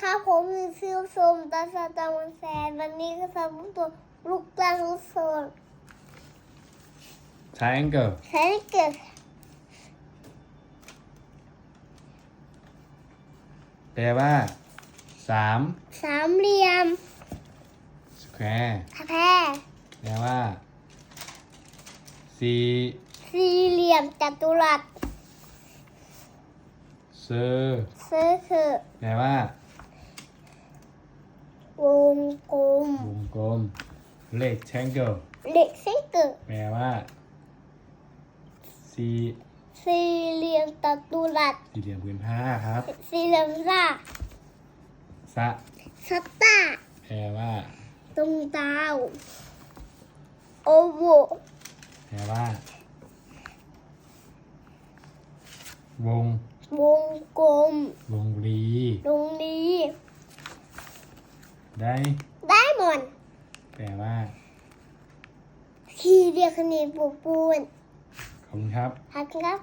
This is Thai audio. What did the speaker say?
ครับผมมีซิลโซมตาซาตามันแซนวันนี้ก็ทำตัวลูกตั้งลูกโซน triangle ใช้เกิด แปลว่าสามสามเหลี่ยม square แพรแปลว่าสี่สี่เหลี่ยมจัตุรัสเซอร์เซอร์คือ แปลว่าว งกลม วงกลม rectangle เด็กเส้นเกิดแปลว่าสี่สี่เหลี่ยมจัตุรัสสี่เหลี่ยมผืนผ้าครับสี่เหลี่ยมซ่าสะสตาร์แปลว่าตรงดาวโอโวแปลว่า วงวงกลมวงรี ตรงนี้ ได้ได้หมดแปลว่า ที่เรียกคะแนนปูปูนขอบคุณครับ ครับ